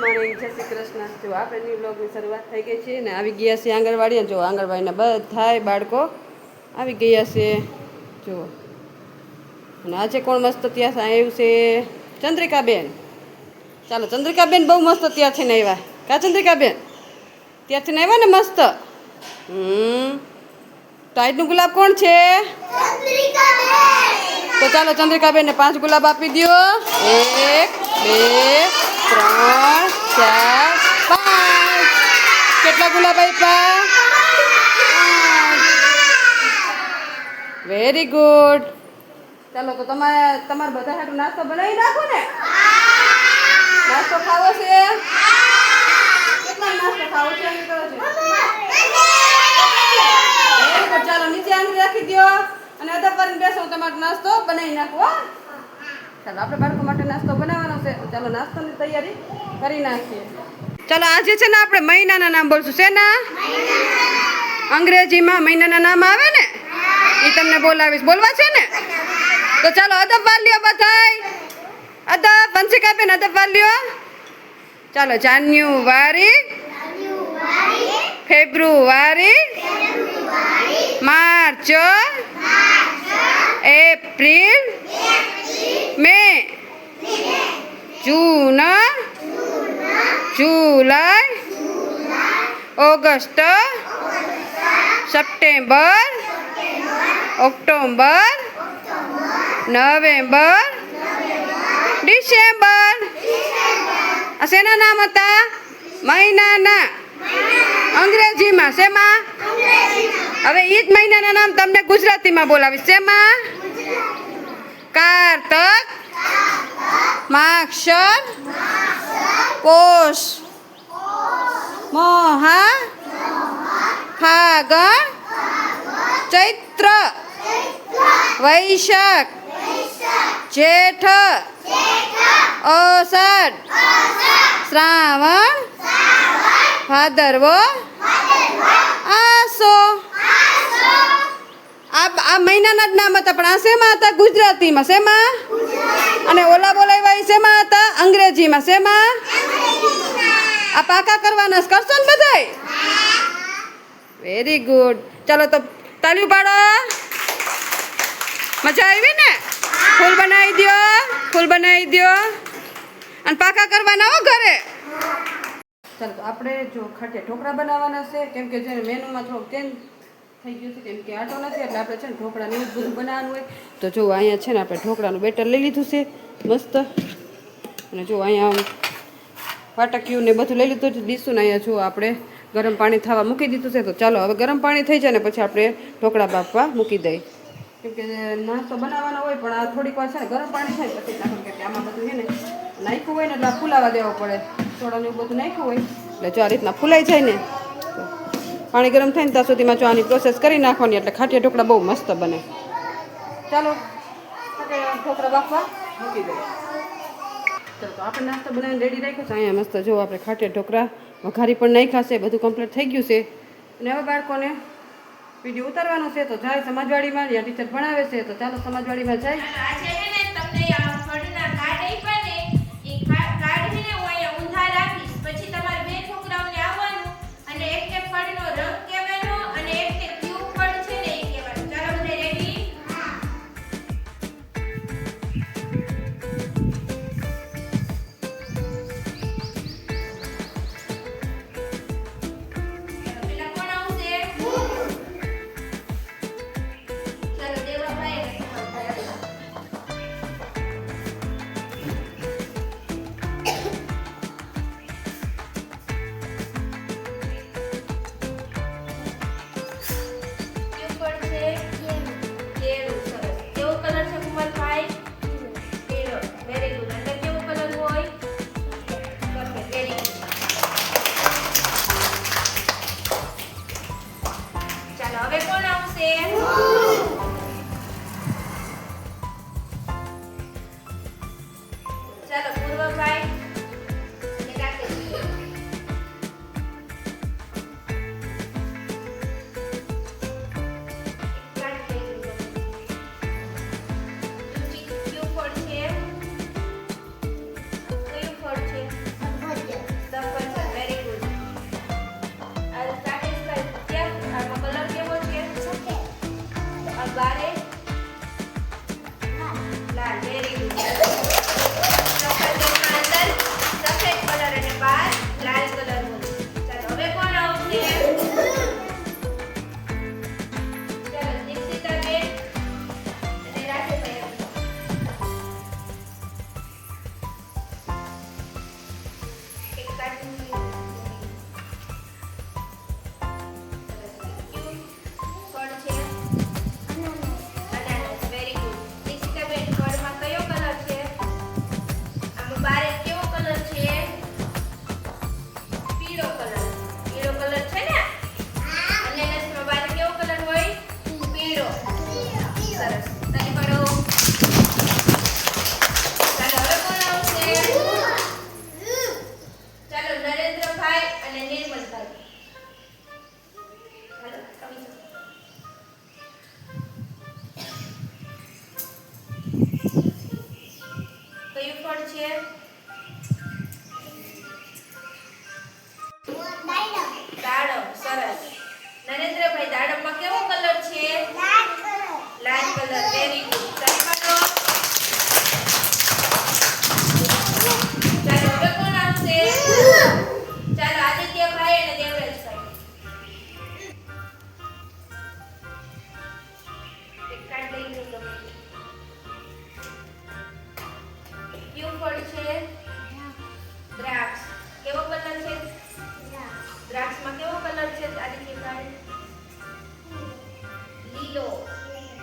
Morning જય શ્રી કૃષ્ણ. જો આપણે ન્યૂ બ્લોગની શરૂઆત થઈ ગઈ છે ને આવી ગયા છે આંગણવાડી જો આંગણવાડીના બધાય બાળકો આવી ગયા છે. જુઓ અને આજે કોણ મસ્ત ત્યાં આવ્યું છે ચંદ્રિકાબેન. ચાલો, ચંદ્રિકાબેન બહુ મસ્ત ત્યાં છે ને આવ્યા કા ચંદ્રિકાબેન? ત્યાંથી ને આવ્યા ને મસ્ત? હમ. ટાઈટનું ગુલાબ કોણ છે? તો ચાલો, ચંદ્રિકાબેનને પાંચ ગુલાબ આપી દો એક, બે ત્રણ, ચાર, પાંચ. કેટલા ગુલાબ આપ્યા વેરી ગુડ ચાલો, તો તમારે તમારે બધા હાટું નાસ્તો બનાવી નાખો ને? નાસ્તો ખાવો છે? કેટલા નાસ્તો ખાવો છે કરો છો? ચાલો, નીચે આંગળી રાખી દો અને અધા પર બેસો તમારો નાસ્તો બનાવી નાખો. ચાલો આપણે બાળકો માટે નાસ્તો બનાવવાનો છે. ચાલો નાસ્તાની તૈયારી કરી નાખીએ. ચાલો આજે છે ને આપણે મહિનાના નામ બોલશું. શેના? અંગ્રેજીમાં મહિનાના નામ આવે ને? એ તમને બોલાવીશ. બોલવા છે ને? તો ચાલો અદબ વાલ્યો બધાય. અદબ વંશિકાબેન અદબ વાલ્યો ચાલો January. February. March. April. August, September October November, December. આ શેના નામ હતા? મહિનાના. અંગ્રેજીમાં શેમાં? હવે એ જ મહિનાના નામ તમને ગુજરાતીમાં બોલાવીશ. શેમાં? કારતક, માક્ષર, પોષ. મોહા ફાગણ ચૈત્ર વૈશાખ જેઠ અષાઢ શ્રાવણ ભાદરવો આસો. આ આ મહિનાના જ નામ હતા, પણ આ શેમાં હતા? ગુજરાતીમાં શેમાં? અને ઓલા બોલાવ્યા શેમાં હતા? અંગ્રેજીમાં શેમાં? આ પાકા કરવાના કરશો ને બધાય? વેરી ગુડ ચાલો તો તાલી પાડો. મજા આવી ને? ફૂલ બનાવી દો ફૂલ બનાવી દો અને પાકા કરવાના હો ઘરે. ચાલો તો આપણે જો ખાટે ઢોકળા બનાવવાના છે. કેમ કે જેને મેનુમાં થોડુંક ચેન્જ થઈ ગયું છે, કેમ કે આટો નથી, એટલે આપણે છે ને ઢોકળાને એવું બધું બનાવવાનું હોય. તો જો અહીંયા છે ને આપણે ઢોકળાનું બેટર લઈ લીધું છે. મસ્ત. અને જો અહીંયા આમ વાટક્યું ને બધું લઈ લીધું છે ડીશું ને અહીંયા જો આપણે ગરમ પાણી થવા મૂકી દીધું છે તો ચાલો, હવે ગરમ પાણી થઈ જાય ને પછી આપણે ઢોકળા બાફવા મૂકી દઈએ. કેમકે નાસ્તો બનાવવાનો હોય પણ આ થોડીક વાર છે ને ગરમ પાણી થાય પછી નાખવાનું કેમ કે આમાં બધું છે ને નાખ્યું હોય ને એટલે ફૂલાવા દેવો પડે. થોડાને બધું નાખ્યું હોય. એટલે જો આ રીતના ફૂલાઈ જાય ને પાણી ગરમ થાય ને ત્યાં સુધીમાં જો આની પ્રોસેસ કરી નાખવાની એટલે ખાટિયા ઢોકળા બહુ મસ્ત બને. ચાલો, ઢોકળા બાફવા મૂકી દઈએ. તો આપણે નાસ્તો બનાવીને રેડી રાખ્યો છે. અહીંયા મસ્ત જો આપણે ખાટિયા ઢોકળા, વઘારી પણ નાખ્યા છે. બધું કમ્પ્લીટ થઈ ગયું છે. અને હવે બાળકોને વીડિયો ઉતારવાનો છે. તો જાય સમાજવાડીમાં, યા ટીચર ભણાવે છે. તો ચાલો સમાજવાડીમાં જાય. લીલો.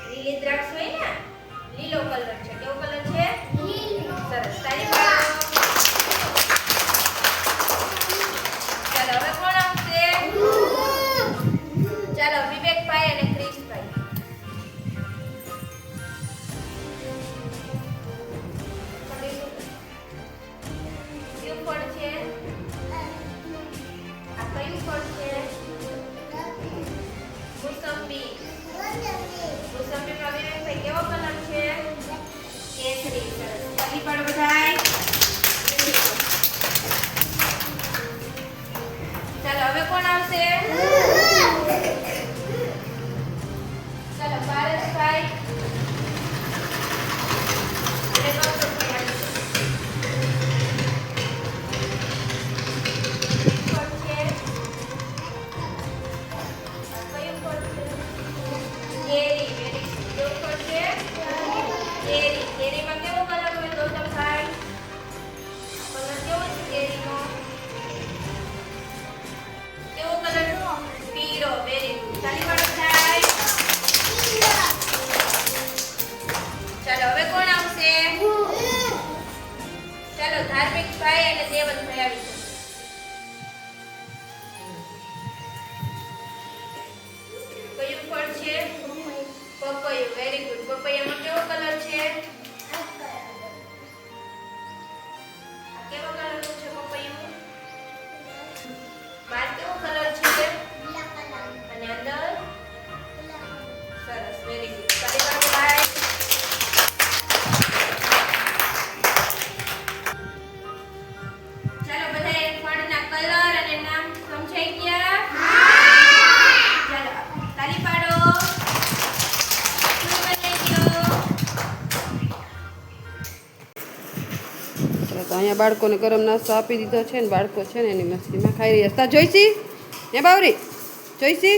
લીલી દ્રાક્ષ હોય ને? લીલો કલર છે. કેવો કલર છે? સરસ. તારી Salí અહીંયા બાળકોને ગરમ નાસ્તો આપી દીધો છે ને બાળકો છે ને એની મસ્તીમાં ખાઈ રહ્યા હતા જોઈશી હે બાવરી? જોઈશી